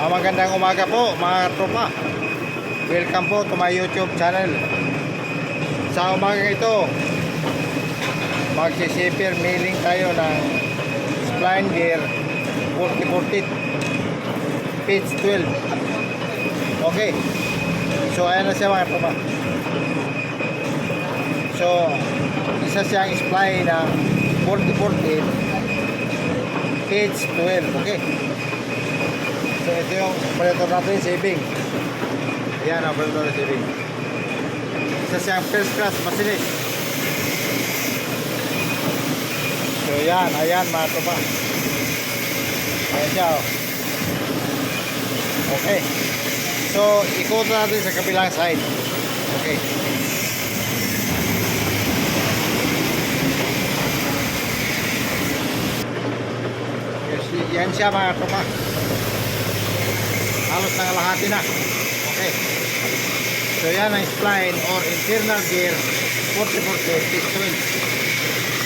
Ah, magandang umaga po mga tropa. Welcome po to my YouTube channel. Sa umaga ito, magsisipir mailing tayo ng spline gear 4040 pitch 12. Okay. So ayan na siya mga tropa. So, isa siyang spline na 4040 pitch 12. Okay. So ito yung operator natin, saving. Yan ang operator na saving. Isa siyang first class machinist. So yan, ayan mga tropa. Ayan siya oh. Okay. So ikot natin sa kabilang side. Okay. Yes, yan siya mga tropa. Halos nangalahati na. Okay. So yan ang spline or internal gear 4040 piston.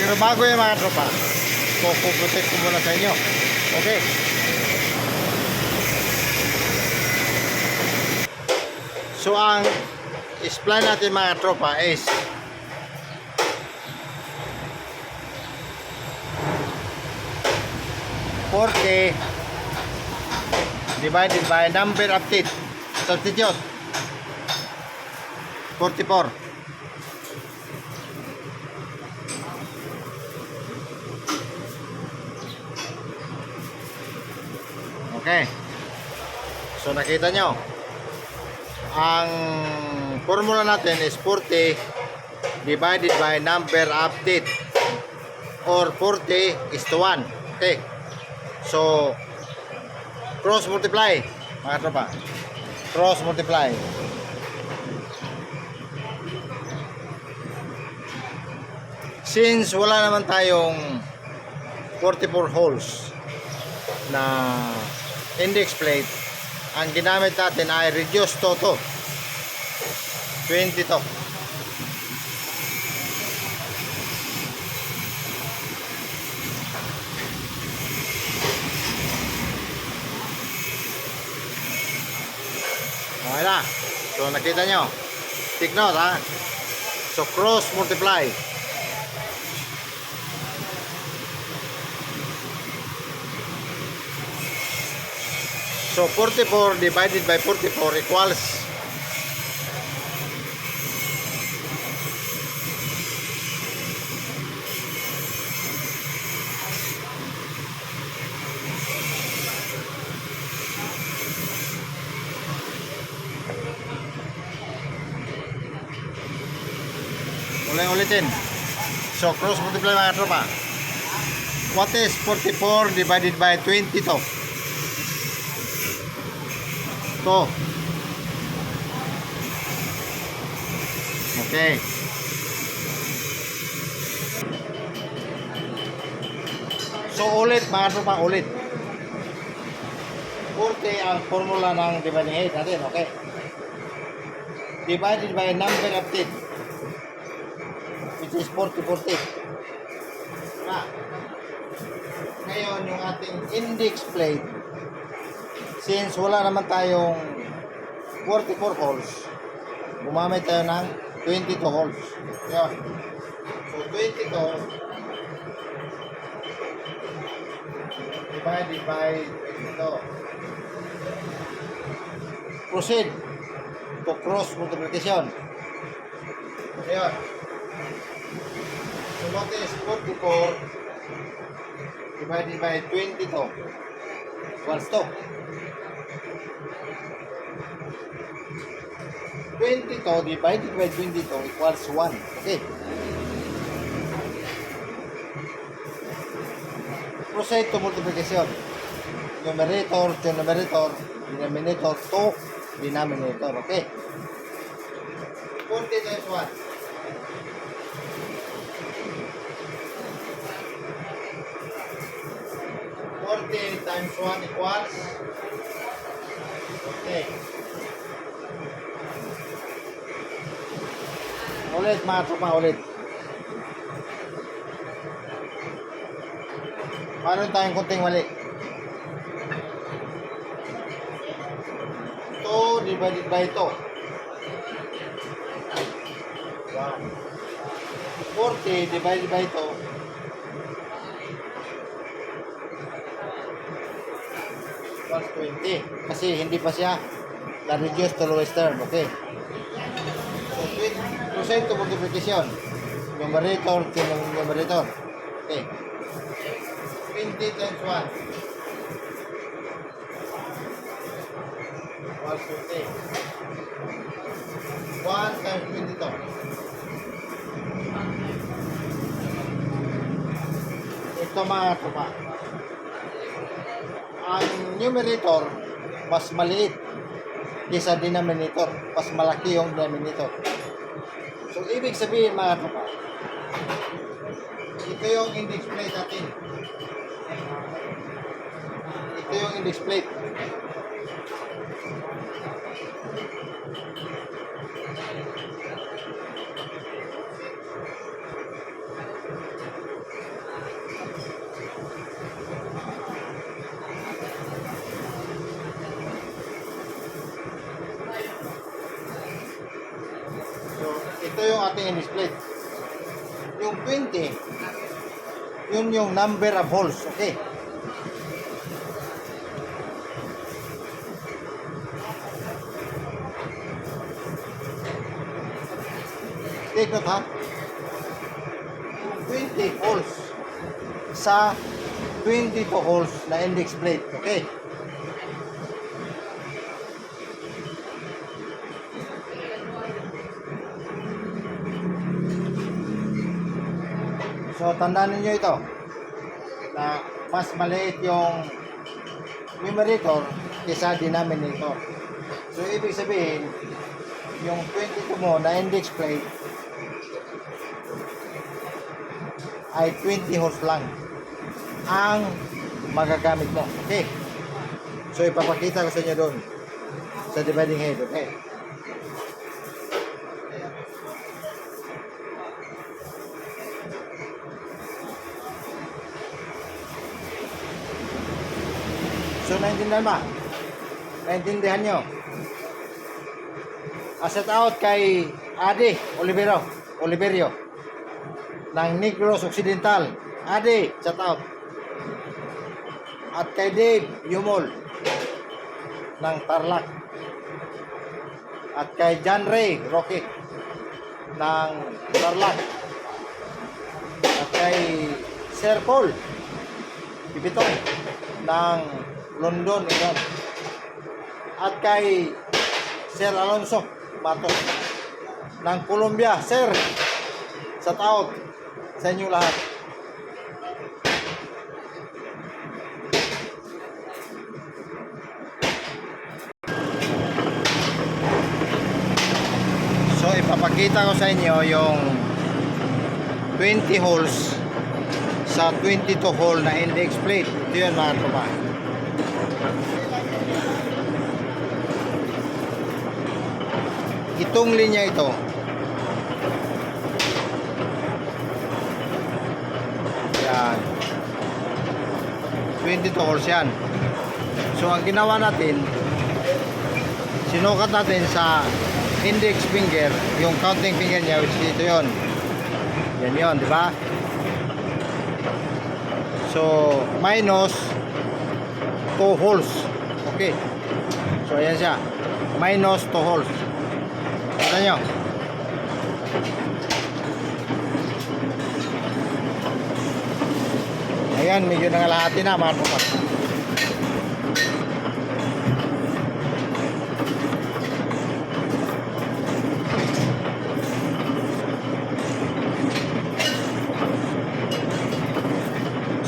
Pero bago yan mga tropa, kukuprotect ko muna sa inyo. Okay. So ang spline natin mga tropa is Forty divided by number of teeth. Substitute. 44. Okay. So nakita nyo. Ang formula natin is 40 divided by number of teeth. Or 40 is to 1. Okay. So, cross multiply mga tropa. Cross multiply. Since wala naman tayong 44 holes na index plate ang ginamit natin ay reduce to to 20 to Okay na. So nakita nyo. Take note ha. So cross multiply. So 44 divided by 44 equals Ulitin. So cross multiply mga tropa. What is 44 divided by 20 to? Okay. So ulit mga tropa, ulit. 40 ang formula ng dividing height natin, okay? Divided by number of teeth which is 40-40. Na. Ngayon, yung ating index plate, since wala naman tayong 44 holes, gumamit tayo ng 22 holes. Yun. So, 22 divided by 22. Proceed to cross multiplication. Ayun. What is 44 divided by 22 equals to 22 divided by 22 equals 1. Okay. Proceed to multiplication. Numerator to numerator, denominator to denominator. Okay. 40 times 1. 40 times 1 equals Okay. Ulit mga tropa, ulit. Paano tayong kunting mali? divided by 2. Yan. 40 divided by 2. Plus 20. Kasi hindi pa siya na-reduce to lowest term. Okay. So, 20 percent to multiplication. Numerator to numerator. Okay. 20 times 1. Plus 20. 1 times 20 to. Ito mga tupa. Numerator, mas maliit kaysa denominator. Mas malaki yung denominator. So, ibig sabihin mga tupa, ito yung index plate natin. Ito yung index plate. Ito yung ating index plate. Yung 20, yun yung number of holes. Okay. Take note ha. Yung 20 holes sa 22 holes na index plate. Okay. So, tandaan ninyo ito na mas maliit yung numerator kaysa denominator. So, ibig sabihin, yung 22 mo na index plate ay 20 holes lang ang magagamit mo. Okay? So, ipapakita ko sa inyo doon sa dividing head. Okay? So, naintindihan ba? Naintindihan nyo? Asset out kay Adi Olivero, Oliverio ng Negros Occidental. Adi, shout out. At kay Dave Yumol ng Tarlac. At kay John Ray Roque ng Tarlac. At kay Sir Paul Bibitong ng London, England. At kay Sir Alonso Mato ng Colombia. Sir, shout out sa inyo lahat. So, ipapakita ko sa inyo yung 20 holes sa 22 hole na index plate. Ito yun mga tropa. Itong linya ito, yan, 22 holes yan. So, ang ginawa natin, sinukat natin sa index finger, yung counting finger niya, which ito yon Yan yon di ba? So, minus 2 holes. Okay. So, ayan siya. Minus 2 holes. Kita nyo? Ayan, medyo nangalahati na mga tropa.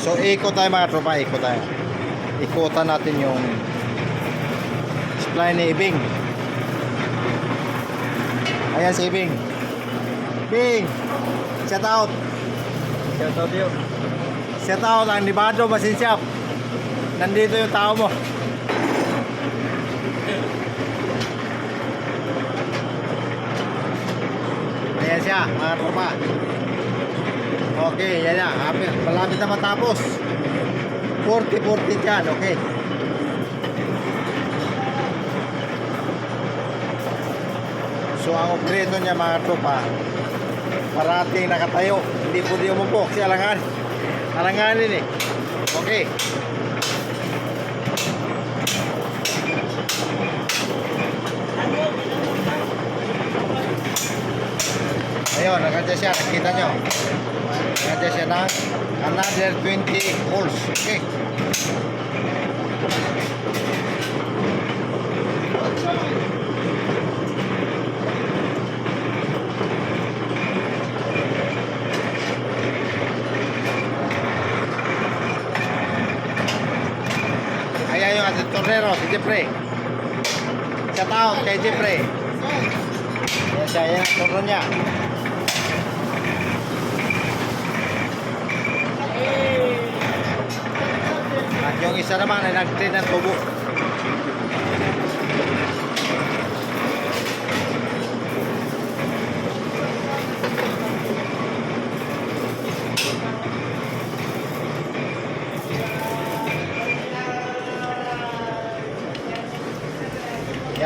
So, ikot tayo mga tropa, ikot tayo. Ikutan natin yung supply ni Ibing. Ayan si Ibing. Ibing! Shout out! Shout out yun. Shout out ang Nibado Machine Shop. Nandito yung tao mo. Ayan siya, mga tropa. Okay, yan na. Malapit na matapos. 40-40 dyan, okay. So ang operator niya mga tropa, parating nakatayo. Hindi po di umupo kasi alangan. Alanganin eh. Okay. Ayun, nakadya siya. Nakita nyo. Nakadya siya ng another 20 holes. Okay. Ayan yung ating tornero, si Jeffrey. Shout out kay Jeffrey. Siya, ayan ang torno niya. At yung isa naman ay nag-train ng tubo.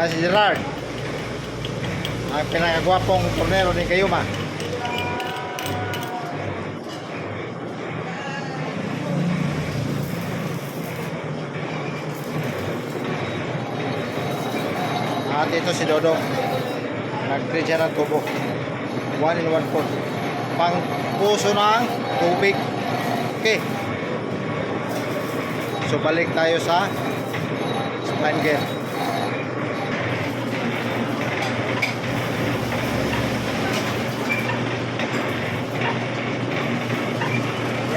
Yan si Gerard. Ang pinakagwapong tornero ni Kayuma. At ito si Dodong. Nag-trade siya ng tubo. One in one pot. Pang puso ng tubig. Okay. So balik tayo sa spine gear.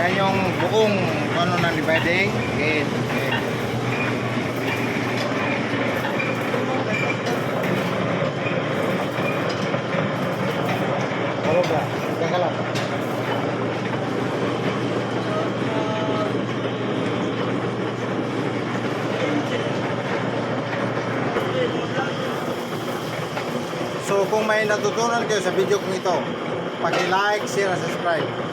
Yan yung buong ano ng dividing gate. Okay. So kung may natutunan kayo sa video kong ito, pag-like, share, subscribe.